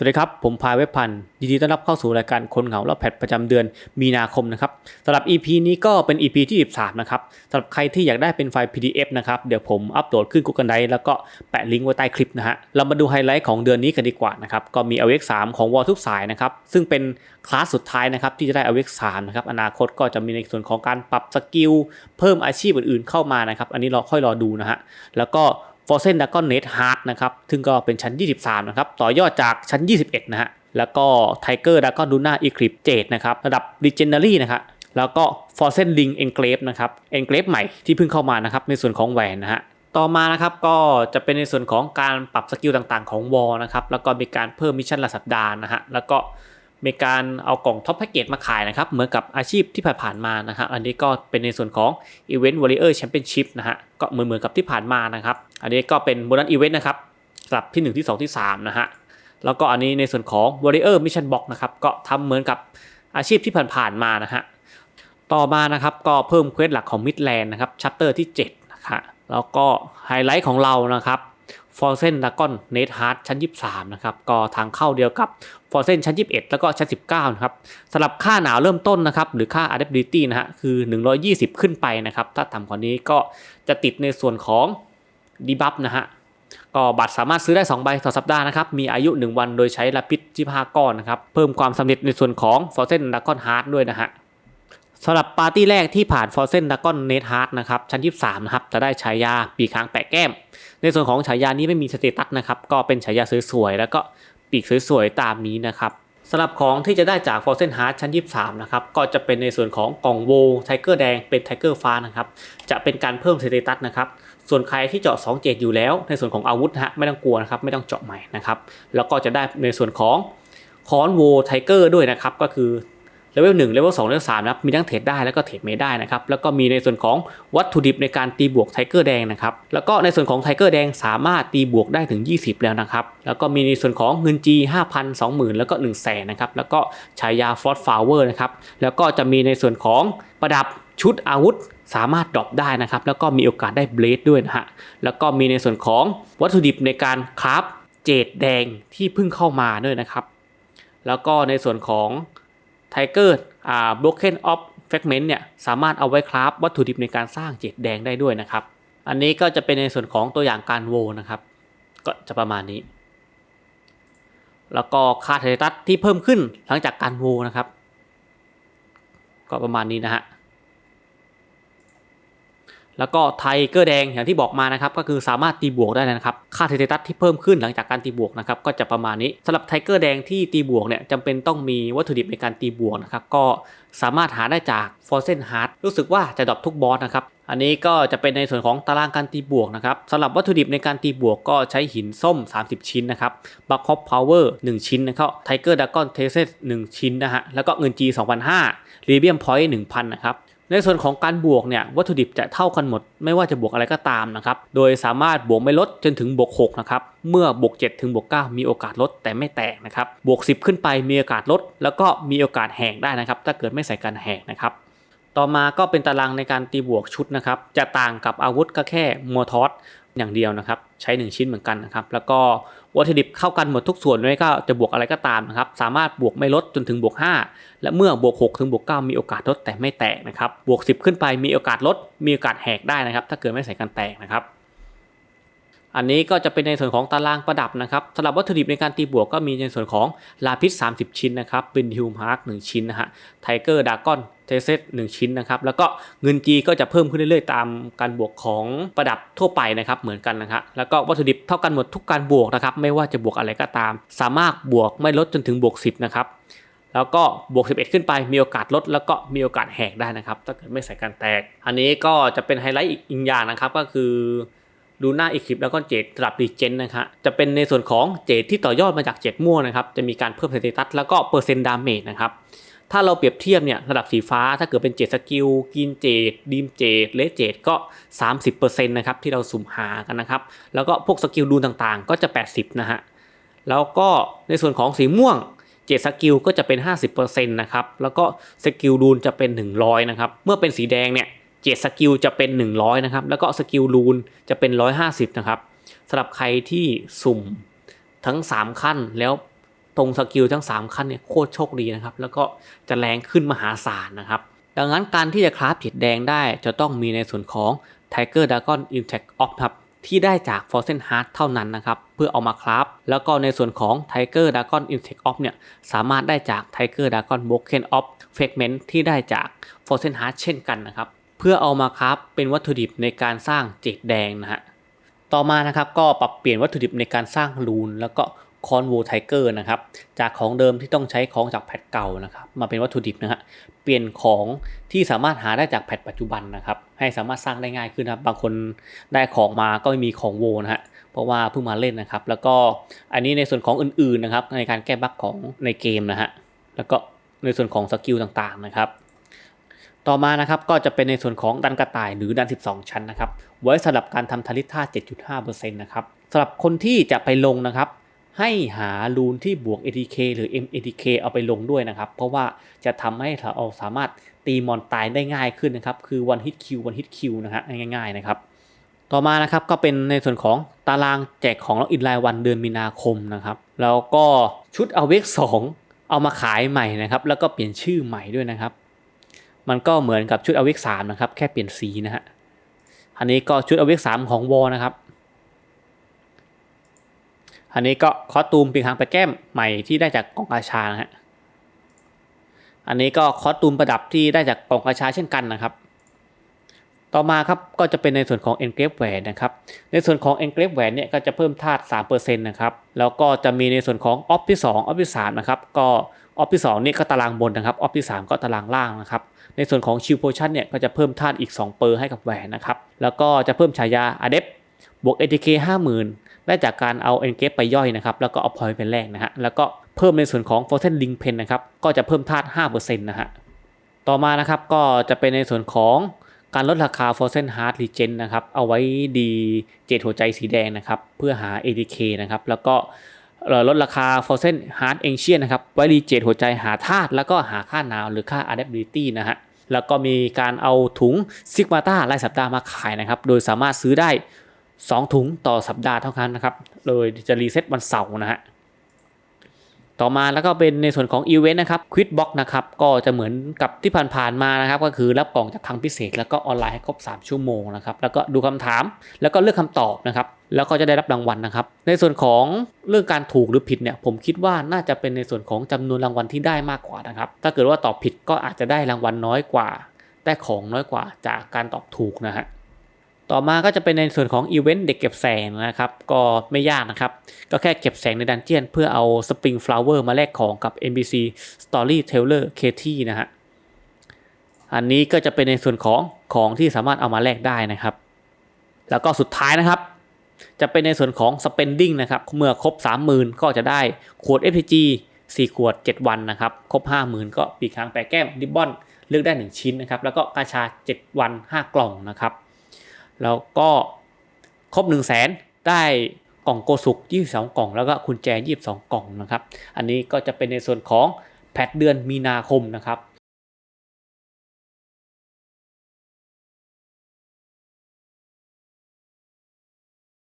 สวัสดีครับ ผมพายเว็บพันธ์ยินดีต้อนรับเข้าสู่รายการคนเหงาและแพทประจำเดือนมีนาคมนะครับสำหรับ EP นี้ก็เป็น EP ที่ 13 นะครับสำหรับใครที่อยากได้เป็นไฟล์ PDF นะครับ เดี๋ยวผมอัปโหลดขึ้น Google Drive แล้วก็แปะลิงก์ไว้ใต้คลิปนะฮะ เรามาดูไฮไลท์ของเดือนนี้กันดีกว่านะครับ ก็มี AWEX 3ของวอลทุกสายนะครับ ซึ่งเป็นคลาสสุดท้ายนะครับที่จะได้ AWEX 3นะครับ อนาคตก็จะมีในส่วนของการปรับสกิลเพิ่มอาชีพอื่นๆเข้ามานะครับ อันนี้เราค่อยรอดูนะฮะ แล้วก็ f o r s e n d r a g o n Net Heart นะครับซึ่งก็เป็นชั้น 23 นะครับ ต่อยอดจากชั้น 21 นะฮะ แล้วก็ Tiger Dragon Luna Eclipse 7นะครับ ระดับ Legendary นะครับแล้วก็ f o r s e n Ring Engrave นะครับ Engrave ใหม่ที่เพิ่งเข้ามานะครับ ในส่วนของแหวนนะฮะต่อมานะครับก็จะเป็นในส่วนของการปรับสกิลต่างๆของวอลนะครับแล้วก็มีการเพิ่มมิชชั่นละสัปดาห์นะฮะแล้วก็มีการเอากล่องท็อปแพ็กเกจมาขายนะครับเหมือนกับอาชีพที่ผ่านๆมานะฮะอันนี้ก็เป็นในส่วนของ Event Warrior Championship นะฮะก็เหมือนเหมือนกับที่ผ่านมานะครับ อันนี้ก็เป็นโบนัสอีเวนต์นะครับสำหรับที่ 1 ที่ 2 ที่ 3 นะฮะ แล้วก็อันนี้ในส่วนของ Warrior Mission Box นะครับก็ทำเหมือนกับอาชีพที่ผ่านๆมานะฮะ ต่อมานะครับก็เพิ่มเควสหลักของ Midland นะครับชัปเตอร์ที่7นะฮะแล้วก็ไฮไลท์ของเรานะครับ f o r s e n Dragon Net Heart ชั้น 23 นะครับ ก็ทางเข้าเดียวกับ f o r s e n ชั้น 21 แล้วก็ชั้น 19 นะครับสำหรับค่าหนาวเริ่มต้นนะครับ หรือค่า Adaptability นะฮะคือ 120 ขึ้นไปนะครับ ถ้าต่ำกว่านี้ก็จะติดในส่วนของ Debuff นะฮะก็บัตรสามารถซื้อได้ 2 ใบต่อสัปดาห์นะครับ มีอายุ 1 วันโดยใช้ลาพิษ15ก้อนนะครับ เพิ่มความสำเร็จในส่วนของ f o r s e n Dragon Heart ด้วยนะฮะสำหรับปาร์ตี้แรกที่ผ่าน f o r s e n Dragon Net Heart นะครับ ชั้น 23 นะครับ จะได้ฉายาปีกค้างแปะแก้ม ในส่วนของฉายานี้ไม่มีสเตตัสนะครับ ก็เป็นฉายาสวยๆแล้วก็ปีกสวยๆตามนี้นะครับ สำหรับของที่จะได้จาก f o r s e n Heart ชั้น 23 นะครับ ก็จะเป็นในส่วนของกล่องโวไทเกอร์แดงเป็นไทเกอร์ฟ้านะครับ จะเป็นการเพิ่มสเตตัสนะครับ ส่วนใครที่เจาะ 2 เจดอยู่แล้ว ในส่วนของอาวุธนะฮะไม่ต้องกลัวนะครับ ไม่ต้องเจาะใหม่นะครับ แล้วก็จะได้ในส่วนของคอนโวไทเกอร์ด้วยนะครับ ก็คือ เลเวล1เลเวล2เลเวล3นะครับมีทั้งเทรดได้แล้วก็เทรดไม่ได้นะครับแล้วก็มีในส่วนของวัตถุดิบในการตีบวกไทเกอร์แดงนะครับแล้วก็ในส่วนของไทเกอร์แดงสามารถตีบวกได้ถึง 20 แล้วนะครับแล้วก็มีในส่วนของเงิน G 5,000 20,000 แล้วก็1 0 0 0 0แสนนะครับแล้วก็ฉายาฟอสฟาวเวอร์นะครับแล้วก็จะมีในส่วนของประดับชุดอาวุธสามารถดรอปได้นะครับแล้วก็มีโอกาสได้เบลดด้วยนะฮะแล้วก็มีในส่วนของวัตถุดิบในการคราฟเจดแดงที่เพิ่งเข้ามาด้วยนะครับแล้วก็ในส่วนของ ไทเกอร์อ่า broken of fragment เนี่ยสามารถเอาไว้คราฟวัตถุดิบในการสร้างเจ็ดแดงได้ด้วยนะครับ อันนี้ก็จะเป็นในส่วนของตัวอย่างการโวนะครับ ก็จะประมาณนี้ แล้วก็ค่าเทตัสที่เพิ่มขึ้นหลังจากการโวนะครับ ก็ประมาณนี้นะฮะ แล้วก็ไทเกอร์แดงอย่างที่บอกมานะครับก็คือสามารถตีบวกได้นะครับค่าเทตัสที่เพิ่มขึ้นหลังจากการตีบวกนะครับก็จะประมาณนี้สำหรับไทเกอร์แดงที่ตีบวกเนี่ยจำเป็นต้องมีวัตถุดิบในการตีบวกนะครับก็สามารถหาได้จาก f o r s e n Heart รู้สึกว่าจะดรอปทุกบอสนะครับอันนี้ก็จะเป็นในส่วนของตารางการตีบวกนะครับสำหรับวัตถุดิบในการตีบวกก็ใช้หินส้ม 30 ชิ้นนะครับบัคคอปพาวเวอร์1ชิ้นนะครับไทเกอร์ดากอนเทเซส1ชิ้นนะฮะแล้วก็เงิน G 2,500รีเบียมพอยต์1,000นะครับ ในส่วนของการบวกเนี่ยวัตถุดิบจะเท่ากันหมด ไม่ว่าจะบวกอะไรก็ตามนะครับ โดยสามารถบวกไม่ลดจนถึงบวก6นะครับเมื่อบวก7ถึงบวก9มีโอกาสลดแต่ไม่แตกนะครับบวก 10 ขึ้นไปมีโอกาสลด แล้วก็มีโอกาสแหกได้นะครับ ถ้าเกิดไม่ใส่การแหกนะครับต่อมาก็เป็นตารางในการตีบวกชุดนะครับ จะต่างกับอาวุธก็แค่มอทอสอย่างเดียวนะครับ ใช้ 1 ชิ้นเหมือนกันนะครับ แล้วก็ วัตถุดิบเข้ากันหมดทุกส่วนไม่ก็จะบวกอะไรก็ตามนะครับ สามารถบวกไม่ลดจนถึงบวก 5 และเมื่อบวก 6 ถึงบวก 9 มีโอกาสลดแต่ไม่แตกนะครับ บวก 10 ขึ้นไปมีโอกาสลด มีโอกาสแหกได้นะครับ ถ้าเกิดไม่ใส่กันแตกนะครับ อันนี้ก็จะเป็นในส่วนของตารางประดับนะครับสำหรับวัตถุดิบในการตีบวกก็มีในส่วนของลาพิษ30 ชิ้นนะครับเป็นฮิวมาร์ก1ชิ้นนะฮะไทเกอร์ดากอนเทเซต1ชิ้นนะครับแล้วก็เงินจีก็จะเพิ่มขึ้นเรื่อยๆ ตามการบวกของประดับทั่วไปนะครับเหมือนกันนะครับแล้วก็วัตถุดิบเท่ากันหมดทุกการบวกนะครับไม่ว่าจะบวกอะไรก็ตาม สามารถบวกไม่ลดจนถึงบวก 10นะครับแล้วก็บวก 11 ขึ้นไปมีโอกาสลด แล้วก็มีโอกาสแหกได้นะครับถ้าเกิดไม่ใส่การแตก อันนี้ก็จะเป็นไฮไลท์อีกอย่างนะครับก็คือ ดูหน้าอีกคลิปแล้วก็เจดระดับดีเจนนะครับจะเป็นในส่วนของเจดที่ต่อยอดมาจากเจดม่วงนะครับจะมีการเพิ่มสเตตัสแล้วก็เปอร์เซ็นต์ดาเมจนะครับถ้าเราเปรียบเทียบเนี่ยระดับสีฟ้าถ้าเกิดเป็นเจดสกิลกินเจดดีมเจดเลสเจดก็ 30%นะครับที่เราสุ่มหากันนะครับแล้วก็พวกสกิลดูต่างๆ ก็จะ 80นะฮะแล้วก็ในส่วนของสีม่วงเจดสกิลก็จะเป็น 50%นะครับแล้วก็สกิลรูนจะเป็น 100นะครับเมื่อเป็นสีแดงเนี่ย เจดสกิลจะเป็น 100 นะครับ แล้วก็สกิลรูนจะเป็น 150 นะครับสำหรับใครที่สุ่มทั้ง 3 ขั้นแล้วตรงสกิลทั้ง 3 ขั้นเนี่ยโคตรโชคดีนะครับ แล้วก็จะแรงขึ้นมหาศาลนะครับ ดังนั้นการที่จะคราฟผิดแดงได้จะต้องมีในส่วนของ Tiger Dragon Impact Off ครับที่ได้จาก Frozen Heart เท่านั้นนะครับ เพื่อเอามาคราฟแล้วก็ในส่วนของ Tiger Dragon Impact Off เนี่ยสามารถได้จาก Tiger Dragon Broken Off Fragment ที่ได้จาก Frozen Heart เช่นกันนะครับ เพื่อเอามาคราฟเป็นวัตถุดิบในการสร้างเจดแดงนะฮะต่อมานะครับก็ปรับเปลี่ยนวัตถุดิบในการสร้างรูน แล้วก็คอนโวไทเกอร์นะครับจากของเดิมที่ต้องใช้ของจากแพทเก่านะครับมาเป็นวัตถุดิบนะฮะเปลี่ยนของที่สามารถหาได้จากแพทปัจจุบันนะครับให้สามารถสร้างได้ง่ายขึ้นนะบบางคนได้ของมาก็ไม่มีของโวนะฮะเพราะว่าเพิ่งมาเล่นนะครับแล้วก็อันนี้ในส่วนของอื่นๆนะครับในการแก้บั๊กของในเกมนะฮะแล้วก็ในส่วนของสกิลต่างๆนะครับ ต่อมานะครับก็จะเป็นในส่วนของดันกระต่ายหรือดัน 12 ชั้นนะครับไว้สำหรับการทำทาริท่า 7.5%นะครับสำหรับคนที่จะไปลงนะครับให้หารูนที่บวก ATK หรือ MATK เอาไปลงด้วยนะครับ เพราะว่าจะทำให้เราสามารถตีมอนตายได้ง่ายขึ้นนะครับ คือ one hit kill one hit kill นะฮะง่ายๆนะครับ ต่อมานะครับก็เป็นในส่วนของตารางแจกของล็อกอินรายวันเดือนมีนาคมนะครับ แล้วก็ชุดเอาเวก2เอามาขายใหม่นะครับ แล้วก็เปลี่ยนชื่อใหม่ด้วยนะครับ มันก็เหมือนกับชุดอเวกสามนะครับ แค่เปลี่ยนสีนะฮะอันนี้ก็ชุดอเวกสามของวอนะครับ อันนี้ก็คอสตูมปีกหางไปแก้มใหม่ที่ได้จากกองกาชานะฮะอันนี้ก็คอสตูมประดับที่ได้จากกองกาชาเช่นกันนะครับ ต่อมาครับก็จะเป็นในส่วนของ Engrave แหวนนะครับ ในส่วนของ Engrave แหวนเนี่ยก็จะเพิ่มธาตุ3%นะครับ แล้วก็จะมีในส่วนของออฟที่2ออฟที่3นะครับ ก็ ออฟที่2นี่ก็ตารางบนนะครับออฟที่ 3 ก็ตารางล่างนะครับในส่วนของชิลโพชันเนี่ยก็จะเพิ่มธาตุอีก 2 เปอร์ให้กับแหวนนะครับแล้วก็จะเพิ่มฉายาอเดฟบวก ATK 50,000 ได้จากการเอา Engrave ไปย่อยนะครับแล้วก็เอาพอยต์ไปแลกนะฮะแล้วก็เพิ่มในส่วนของ Fortune Link Pen นะครับก็จะเพิ่มธาตุ5%นะฮะต่อมานะครับก็จะเป็นในส่วนของการลดราคา Frozen Heart Regen นะครับ เอาไว้ดีเจดหัวใจสีแดงนะครับ เพื่อหา ADK นะครับ แล้วก็ ลดราคา Frozen hard a n c i e n นะครับ ไว้รีเจตหัวใจหาธาตุแล้วก็หาค่าหนาวหรือค่า Adaptability นะฮะ แล้วก็มีการเอาถุงซิกมาตารายสัปดาห์มาขายนะครับ โดยสามารถซื้อได้ 2 ถุงต่อสัปดาห์เท่านั้นนะครับ โดยจะรีเซ็ตวันเสาร์นะฮะ ต่อมาแล้วก็เป็นในส่วนของอีเวนต์นะครับควิดบ็อกนะครับก็จะเหมือนกับที่ผ่านๆมานะครับก็คือรับกล่องจากทางพิเศษ แล้วก็ออนไลน์ให้ครบ 3 ชั่วโมงนะครับแล้วก็ดูคำถาม แล้วก็เลือกคำตอบนะครับแล้วก็จะได้รับรางวัลนะครับ ในส่วนของเรื่องการถูกหรือผิดเนี่ยผมคิดว่าน่าจะเป็นในส่วนของจำนวนรางวัลที่ได้มากกว่านะครับ ถ้าเกิดว่าตอบผิดก็อาจจะได้รางวัลน้อยกว่า ได้ของน้อยกว่าจากการตอบถูกนะฮะ ต่อมาก็จะเป็นในส่วนของอีเวนต์เด็กเก็บแสงนะครับ ก็ไม่ยากนะครับ ก็แค่เก็บแสงในดันเจียน เพื่อเอาสปริงฟลาวเวอร์มาแลกของกับ NBC Storyteller KT นะฮะ อันนี้ก็จะเป็นในส่วนของของที่สามารถเอามาแลกได้นะครับ แล้วก็สุดท้ายนะครับ จะเป็นในส่วนของ spending นะครับ เมื่อครบ 30,000 ก็จะได้ขวด FPG 4 ขวด 7 วันนะครับ ครบ 50,000 ก็ปีกหางแปะแก้มดิบบอนเลือกได้ 1 ชิ้นนะครับ แล้วก็กาชา 7 วัน 5 กล่องนะครับ แล้วก็ครบ 1 0 0 0 0แสนได้กล่องโกสุก22 กล่อง แล้วก็คุณแจ 22 กล่องนะครับ อันนี้ก็จะเป็นในส่วนของแพทเดือนมีนาคมนะครับ